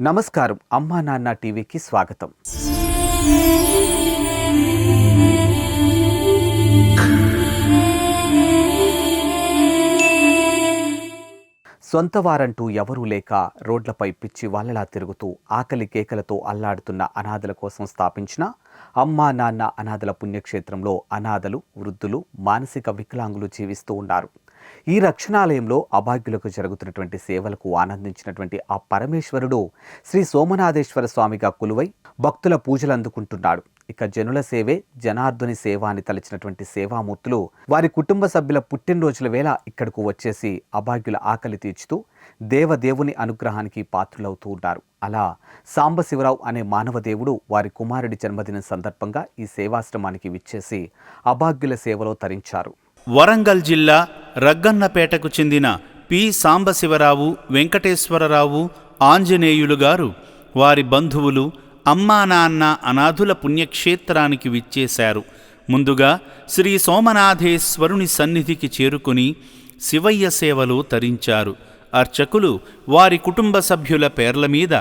నమస్కారం. అమ్మా నాన్న టీవీకి స్వాగతం. సొంత వారంటూ ఎవరూ లేక రోడ్లపై పిచ్చి వాళ్ళలా తిరుగుతూ ఆకలి కేకలతో అల్లాడుతున్న అనాథల కోసం స్థాపించిన అమ్మా నాన్న అనాథల పుణ్యక్షేత్రంలో అనాథలు వృద్ధులు మానసిక వికలాంగులు జీవిస్తూ ఉన్నారు. ఈ రక్షణాలయంలో అభాగ్యులకు జరుగుతున్నటువంటి సేవలకు ఆనందించినటువంటి ఆ పరమేశ్వరుడు శ్రీ సోమనాథేశ్వర స్వామిగా కొలువై భక్తుల పూజలు అందుకుంటున్నాడు. ఇక జనుల సేవే జనార్దుని సేవ అని తలచినటువంటి సేవామూర్తులు వారి కుటుంబ సభ్యుల పుట్టినరోజుల వేళ ఇక్కడకు వచ్చేసి అభాగ్యుల ఆకలి తీర్చుతూ దేవదేవుని అనుగ్రహానికి పాత్రులవుతూ ఉంటారు అలా సాంబశివరావు అనే మానవ దేవుడు వారి కుమారుడి జన్మదినం సందర్భంగా ఈ సేవాశ్రమానికి విచ్చేసి అభాగ్యుల సేవలో తరించారు. వరంగల్ జిల్లా రగ్గన్నపేటకు చెందిన పి. సాంబశివరావు వెంకటేశ్వరరావు ఆంజనేయులు గారు వారి బంధువులు అమ్మా నాన్న అనాథుల పుణ్యక్షేత్రానికి విచ్చేశారు. ముందుగా శ్రీ సోమనాథేశ్వరుని సన్నిధికి చేరుకుని శివయ్య సేవలు తరించారు. అర్చకులు వారి కుటుంబ సభ్యుల పేర్ల మీద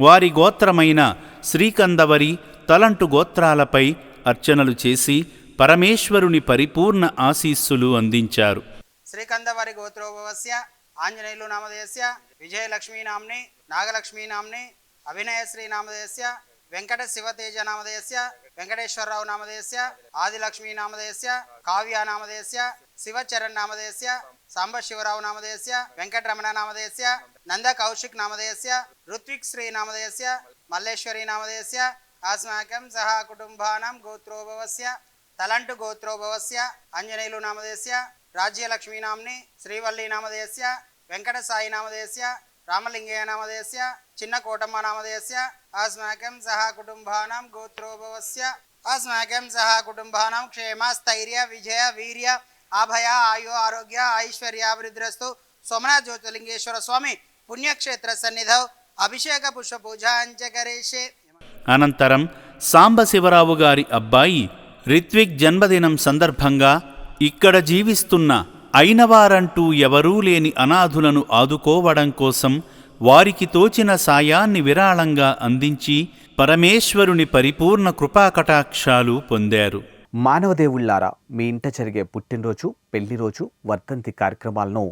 వారి గోత్రమైన శ్రీకందవరి తలంటు గోత్రాలపై అర్చనలు చేసి పరమేశ్వరుని పరిపూర్ణ ఆశీస్సులు అందించారు. శ్రీకందవారి గోత్రోభవస్య ఆంజనేయులు నామధేయస్య విజయలక్ష్మీ నామ్ని నాగలక్ష్మీ నామ్ని అభినయశ్రీ నామధేయస్య వెంకట శివతేజ నామధేయస్య వెంకటేశ్వరరావు నామధేయస్య ఆదిలక్ష్మీ నామధేయస్య కావ్య నామధేయస్య శివచరణ్ నామధేయస్య సాంబశివరావు నామధేయస్య వెంకటరమణ నామధేయస్య నంద కౌశిక్ నామధేయస్య ఋత్విక్ శ్రీ నామధేయస్య మల్లేశ్వరి నామధేయస్య అస్మాకం సహా కుటుంబానాం గోత్రోభవస్య తలంటు గోత్రోభవస్య అంజనేయులు నామధేయస్య రాజ్యలక్ష్మీ నామ్ని శ్రీవల్లి నామధేయస్య వెంకట సాయి నామధేయస్య రామలింగయ్య నామధేయస్య చిన్న కోటమ్మ నామధేయస్య అస్మాకం సహా కుటుంబానాం గోత్రోభవస్య అస్మాకం సహా కుటుంబానాం క్షేమ స్థైర్య విజయ వీర్య అభయ ఆయు ఆరోగ్య ఐశ్వర్యాభివృద్ధిరస్తు సోమనాథ్ జ్యోతిలింగేశ్వర స్వామి పుణ్యక్షేత్ర సన్నిధౌ అభిషేక పుష్ప పూజాంచకరేషే అనంతరం సాంబశివరావు గారి అబ్బాయి రిత్విక్ జన్మదినం సందర్భంగా ఇక్కడ జీవిస్తున్న అయినవారంటూ ఎవరూ లేని అనాథులను ఆదుకోవడం కోసం వారికి తోచిన సాయాన్ని విరాళంగా అందించి పరమేశ్వరుని పరిపూర్ణ కృపాకటాక్షాలు పొందారు. మానవదేవుళ్ళారా మీ ఇంట జరిగే పుట్టినరోజు పెళ్ళిరోజు వర్ధంతి కార్యక్రమాలను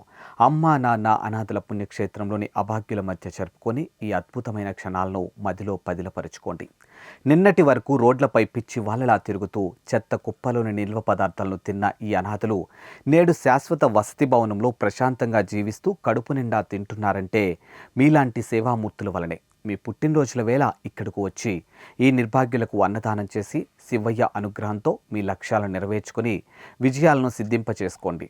అమ్మా నాన్న అనాథల పుణ్యక్షేత్రంలోని అభాగ్యుల మధ్య జరుపుకొని ఈ అద్భుతమైన క్షణాలను మదిలో పదిలపరుచుకోండి. నిన్నటి వరకు రోడ్లపై పిచ్చి వాళ్ళలా తిరుగుతూ చెత్త కుప్పలోని నిల్వ పదార్థాలను తిన్న ఈ అనాథలు నేడు శాశ్వత వసతి భవనంలో ప్రశాంతంగా జీవిస్తూ కడుపు నిండా తింటున్నారంటే మీలాంటి సేవామూర్తుల వలనే. మీ పుట్టినరోజుల వేళ ఇక్కడకు వచ్చి ఈ నిర్భాగ్యులకు అన్నదానం చేసి శివయ్య అనుగ్రహంతో మీ లక్ష్యాలను నెరవేర్చుకుని విజయాలను సిద్ధింపచేసుకోండి.